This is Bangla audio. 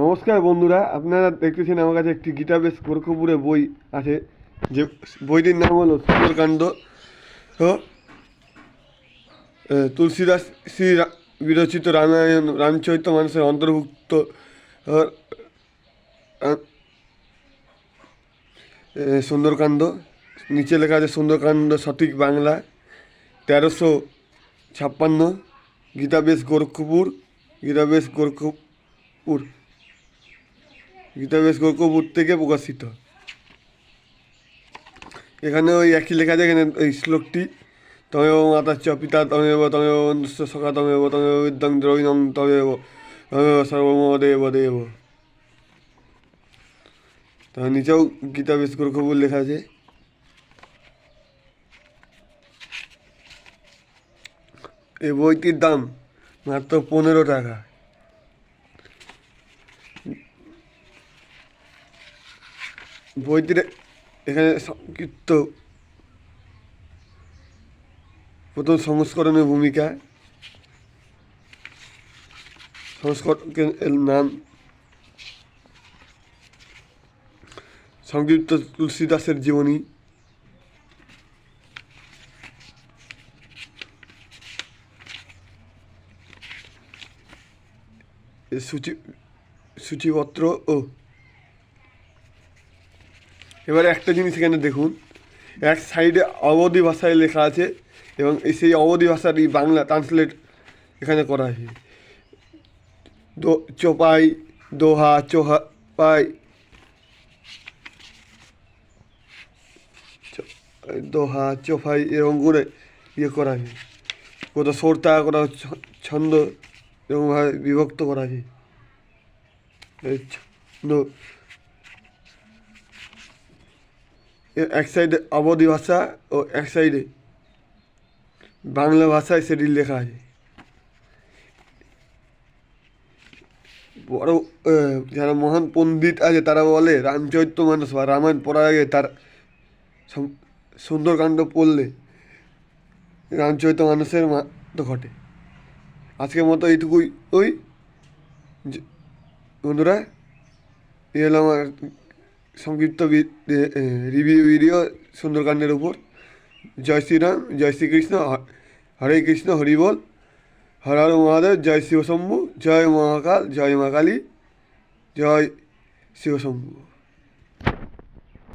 নমস্কার বন্ধুরা, আপনারা দেখতেছেন আমার কাছে একটি গীতাবেশ গোরখপুরে বই আছে, যে বইটির নাম হলো সুন্দরকাণ্ড। তুলসীদাস শ্রী বিরচিত রামায়ণ, রামচরিত মানুষের অন্তর্ভুক্ত সুন্দরকাণ্ড। নিচে লেখা আছে, সুন্দরকাণ্ড, সঠিক বাংলা, তেরোশো ছাপ্পান্ন। গীতাবেশ গোরখপুর গীতাবেশ গোরখপুর গীতাবেশ গোরখপুর থেকে প্রকাশিত। এখানে ওই একই লেখা আছে, এখানে ওই শ্লোকটি, তমেব মাতা চ পিতা, তমেব তমেব সখা, তমেব তমেব বিদ্যং দ্রবিণং তমেব তমেব সর্বমদেব দেব তার নিচেও গীতাবেশ গোরখপুর লেখা আছে। এই বইটির দাম মাত্র পনেরো টাকা। বইটির এখানে সংক্ষিপ্ত প্রথম সংস্করণের ভূমিকা। সংস্করণ সংস্করণের নাম সংক্ষিপ্ত তুলসীদাসের জীবনী। সূচি সূচিপত্র ও এবারে একটা জিনিস এখানে দেখুন। এক সাইডে অবধি ভাষায় লেখা আছে এবং এই সেই অবধি ভাষারই বাংলা ট্রান্সলেট এখানে করা আছে দো, চোপাই, দোহা, চোহা, পাই দোহা চোফাই এরকম করে ইয়ে করা আছে কোথাও সর্তা, কোথাও ছন্দ এরকমভাবে বিভক্ত করা আছে এই ছন্দ এক সাইডে অবধি ভাষা ও এক সাইডে বাংলা ভাষায় সেটি লেখা আছে। বড় যারা মহান পণ্ডিত আছে, তারা বলে, রামচরিত মানুষ বা রামায়ণ পড়ার আগে তার সুন্দরকাণ্ড পড়লে রামচরিত মানুষের মৃত্যু ঘটে। আজকের মতো এইটুকুই ওই। বন্ধুরা এ হলো আমার সংক্ষিপ্ত রিভিউ ভিডিও সুন্দরকাণ্ডের উপর। জয় শ্রীরাম, জয় শ্রীকৃষ্ণ হরে কৃষ্ণ হরিবল হর হর মহাদেব, জয় শিবশম্ভু, জয় মহাকাল, জয় মা কালী, জয় শিবশম্ভু।